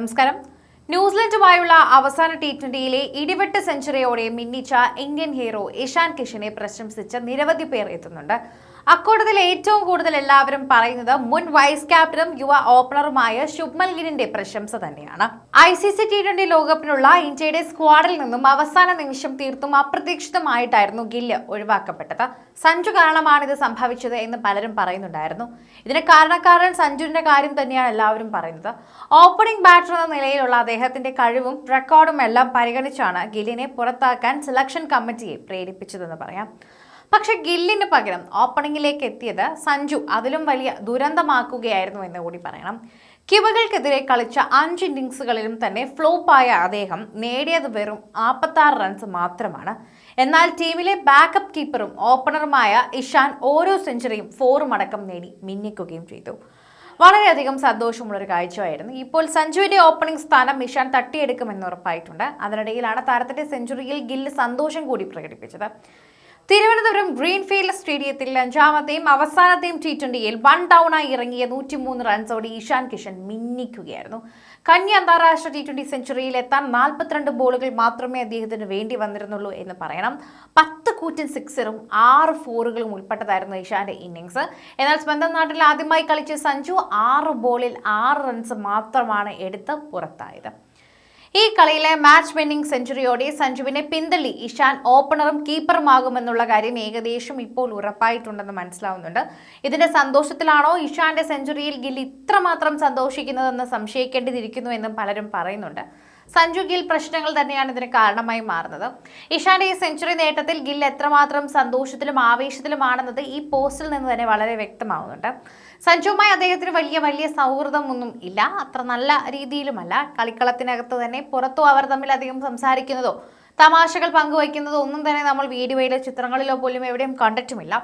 നമസ്കാരം. ന്യൂസിലൻഡുമായുള്ള അവസാന ടി ട്വന്റിയിലെ ഇടിവെട്ട് സെഞ്ചുറിയോടെ മിന്നിച്ച ഇന്ത്യൻ ഹീറോ ഇഷാൻ കിഷനെ പ്രശംസിച്ച് നിരവധി പേർ എത്തുന്നുണ്ട്. അക്കൂട്ടത്തിൽ ഏറ്റവും കൂടുതൽ എല്ലാവരും പറയുന്നത് മുൻ വൈസ് ക്യാപ്റ്റനും യുവ ഓപ്പണറുമായ ശുഭ്മൻ ഗിലിന്റെ പ്രശംസ തന്നെയാണ്. I C C T twenty ലോകകപ്പിനുള്ള ഇന്ത്യയുടെ സ്ക്വാഡിൽ നിന്നും അവസാന നിമിഷം തീർത്തും അപ്രതീക്ഷിതമായിട്ടായിരുന്നു ഗില്ല് ഒഴിവാക്കപ്പെട്ടത്. സഞ്ജു കാരണമാണ് ഇത് സംഭവിച്ചത് എന്ന് പലരും പറയുന്നുണ്ടായിരുന്നു. ഇതിന് കാരണക്കാരൻ സഞ്ജുവിന്റെ കാര്യം തന്നെയാണ് എല്ലാവരും പറയുന്നത്. ഓപ്പണിംഗ് ബാറ്റർ എന്ന നിലയിലുള്ള അദ്ദേഹത്തിന്റെ കഴിവും റെക്കോർഡും എല്ലാം പരിഗണിച്ചാണ് ഗില്ലിനെ പുറത്താക്കാൻ സെലക്ഷൻ കമ്മിറ്റിയെ പ്രേരിപ്പിച്ചതെന്ന് പറയാം. പക്ഷെ ഗില്ലിന് പകരം ഓപ്പണിംഗിലേക്ക് എത്തിയത് സഞ്ജു. അതിലും വലിയ ദുരന്തമാക്കുകയായിരുന്നു എന്ന് കൂടി പറയണം. കിവകൾക്കെതിരെ കളിച്ച അഞ്ച് ഇന്നിങ്സുകളിലും തന്നെ ഫ്ലോപ്പായ അദ്ദേഹം നേടിയത് വെറും നാൽപ്പത്താറ് റൺസ് മാത്രമാണ്. എന്നാൽ ടീമിലെ ബാക്കപ്പ് കീപ്പറും ഓപ്പണറുമായ ഇഷാൻ ഓരോ സെഞ്ചുറിയും ഫോറും അടക്കം നേടി മിന്നിക്കുകയും ചെയ്തു. വളരെയധികം സന്തോഷമുള്ളൊരു കാഴ്ചയായിരുന്നു. ഇപ്പോൾ സഞ്ജുവിന്റെ ഓപ്പണിംഗ് സ്ഥാനം ഇഷാൻ തട്ടിയെടുക്കുമെന്ന് ഉറപ്പായിട്ടുണ്ട്. അതിനിടയിലാണ് താരത്തിന്റെ സെഞ്ചുറിയിൽ ഗില്ല് സന്തോഷം കൂടി പ്രകടിപ്പിച്ചത്. തിരുവനന്തപുരം ഗ്രീൻഫീൽഡ് സ്റ്റേഡിയത്തിൽ അഞ്ചാമത്തെയും അവസാനത്തെയും ടി ട്വന്റിയിൽ വൺ ഡൗണായി ഇറങ്ങിയ നൂറ്റിമൂന്ന് റൺസോടെ ഈശാൻ കിഷൻ മിന്നിക്കുകയായിരുന്നു. കന്നി അന്താരാഷ്ട്ര ടി ട്വന്റി സെഞ്ചുറിയിൽ എത്താൻ നാൽപ്പത്തിരണ്ട് ബോളുകൾ മാത്രമേ അദ്ദേഹത്തിന് വേണ്ടി വന്നിരുന്നുള്ളൂ എന്ന് പറയണം. പത്ത് കൂറ്റൻ സിക്സറും ആറ് ഫോറുകളും ഉൾപ്പെട്ടതായിരുന്നു ഈശാന്റെ ഇന്നിങ്സ് എന്നാൽ സ്വന്തം നാട്ടിൽ ആദ്യമായി കളിച്ച സഞ്ജു ആറ് ബോളിൽ ആറ് റൺസ് മാത്രമാണ് എടുത്ത് പുറത്തായത്. ഈ കളിയിലെ മാച്ച് വിന്നിംഗ് സെഞ്ചുറിയോടെ സഞ്ജുവിനെ പിന്തള്ളി. ഇഷാൻ ഓപ്പണറും കീപ്പറുമാകുമെന്നുള്ള കാര്യം ഏകദേശം ഇപ്പോൾ ഉറപ്പായിട്ടുണ്ടെന്ന് മനസ്സിലാവുന്നുണ്ട്. ഇതിന്റെ സന്തോഷത്തിലാണോ ഇഷാന്റെ സെഞ്ചുറിയിൽ ഗിൽ ഇത്രമാത്രം സന്തോഷിക്കുന്നതെന്ന് സംശയിക്കേണ്ടിയിരിക്കുന്നു എന്നും പലരും പറയുന്നുണ്ട്. സഞ്ജു ഗിൽ പ്രശ്നങ്ങൾ തന്നെയാണ് ഇതിന് കാരണമായി മാറുന്നത്. ഇഷാന്റെ ഈ സെഞ്ചുറി നേട്ടത്തിൽ ഗിൽ എത്രമാത്രം സന്തോഷത്തിലും ആവേശത്തിലുമാണെന്നത് ഈ പോസ്റ്റിൽ നിന്ന് തന്നെ വളരെ വ്യക്തമാവുന്നുണ്ട്. സഞ്ജുവുമായി അദ്ദേഹത്തിന് വലിയ വലിയ സൗഹൃദമൊന്നും ഇല്ല. അത്ര നല്ല രീതിയിലുമല്ല. കളിക്കളത്തിനകത്ത് തന്നെ പുറത്തു അവർ തമ്മിൽ അധികം സംസാരിക്കുന്നതോ തമാശകൾ പങ്കുവയ്ക്കുന്നതോ ഒന്നും തന്നെ നമ്മൾ വീഡിയോയിലോ ചിത്രങ്ങളിലോ പോലും എവിടെയും കണ്ടിട്ടുമില്ല.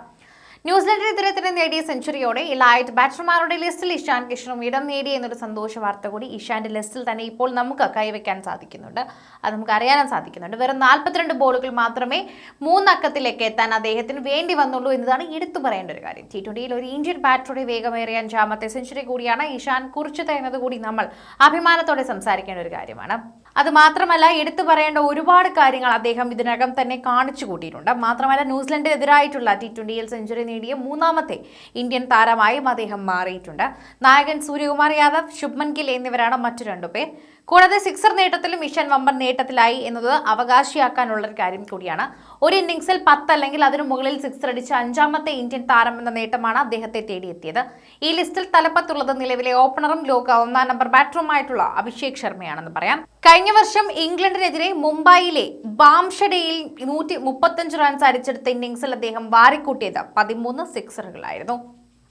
ന്യൂസിലൻഡിനെതിരെ തന്നെ നേടിയ സെഞ്ചുറിയോടെ ഇലായിട്ട് ബാറ്റർമാരുടെ ലിസ്റ്റിൽ ഇഷാൻ കിഷനും ഇടം നേടി എന്നൊരു സന്തോഷ വാർത്ത കൂടി ഇഷാന്റെ ലിസ്റ്റിൽ തന്നെ ഇപ്പോൾ നമുക്ക് കൈവയ്ക്കാൻ സാധിക്കുന്നുണ്ട്. അത് നമുക്ക് അറിയാനും സാധിക്കുന്നുണ്ട്. വെറും നാൽപ്പത്തിരണ്ട് ബോളുകൾ മാത്രമേ മൂന്നക്കത്തിലേക്ക് എത്താൻ അദ്ദേഹത്തിന് വേണ്ടി വന്നുള്ളൂ എന്നതാണ് എടുത്തു പറയേണ്ട ഒരു കാര്യം. ടി ട്വന്റിയിൽ ഒരു ഇന്ത്യൻ ബാറ്ററുടെ വേഗമേറിയ അഞ്ചാമത്തെ സെഞ്ചുറി കൂടിയാണ് ഇഷാൻ കുറിച്ചത് എന്നത് കൂടി നമ്മൾ അഭിമാനത്തോടെ സംസാരിക്കേണ്ട ഒരു കാര്യമാണ്. അത് മാത്രമല്ല എടുത്തു പറയേണ്ട ഒരുപാട് കാര്യങ്ങൾ അദ്ദേഹം ഇതിനകം തന്നെ കാണിച്ചു കൂട്ടിയിട്ടുണ്ട്. മാത്രമല്ല ന്യൂസിലൻഡിനെതിരായിട്ടുള്ള ടി ട്വന്റിയിൽ സെഞ്ചുറി നേടിയ മൂന്നാമത്തെ ഇന്ത്യൻ താരമായും അദ്ദേഹം മാറിയിട്ടുണ്ട്. നായകൻ സൂര്യകുമാർ യാദവ് ശുഭ്മൻ ഗിൽ എന്നിവരാണ് മറ്റു രണ്ടുപേർ കൂടാതെ സിക്സർ നേട്ടത്തിലും മിഷൻ വമ്പൻ നേട്ടത്തിലായി എന്നത് അവകാശിയാക്കാനുള്ള ഒരു കാര്യം കൂടിയാണ്. ഒരു ഇന്നിംഗ്സിൽ പത്ത് അല്ലെങ്കിൽ അതിനു മുകളിൽ സിക്സർ അടിച്ച അഞ്ചാമത്തെ ഇന്ത്യൻ താരം എന്ന നേട്ടമാണ് അദ്ദേഹത്തെ തേടിയെത്തിയത്. ഈ ലിസ്റ്റിൽ തലപ്പത്തുള്ളത് നിലവിലെ ഓപ്പണറും ലോക ഒന്നാം നമ്പർ ബാറ്ററുമായിട്ടുള്ള അഭിഷേക് ശർമ്മയാണെന്ന് പറയാം. കഴിഞ്ഞ വർഷം ഇംഗ്ലണ്ടിനെതിരെ മുംബൈയിലെ ബാംഷഡയിൽ നൂറ്റി മുപ്പത്തഞ്ച് റൺസ് അടിച്ചെടുത്ത ഇന്നിംഗ്സിൽ അദ്ദേഹം വാരിക്കൂട്ടിയത് പതിമൂന്ന് സിക്സറുകളായിരുന്നു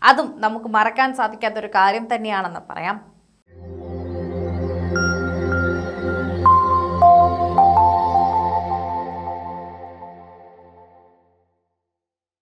അതും നമുക്ക് മറക്കാൻ സാധിക്കാത്ത ഒരു കാര്യം തന്നെയാണെന്ന് പറയാം.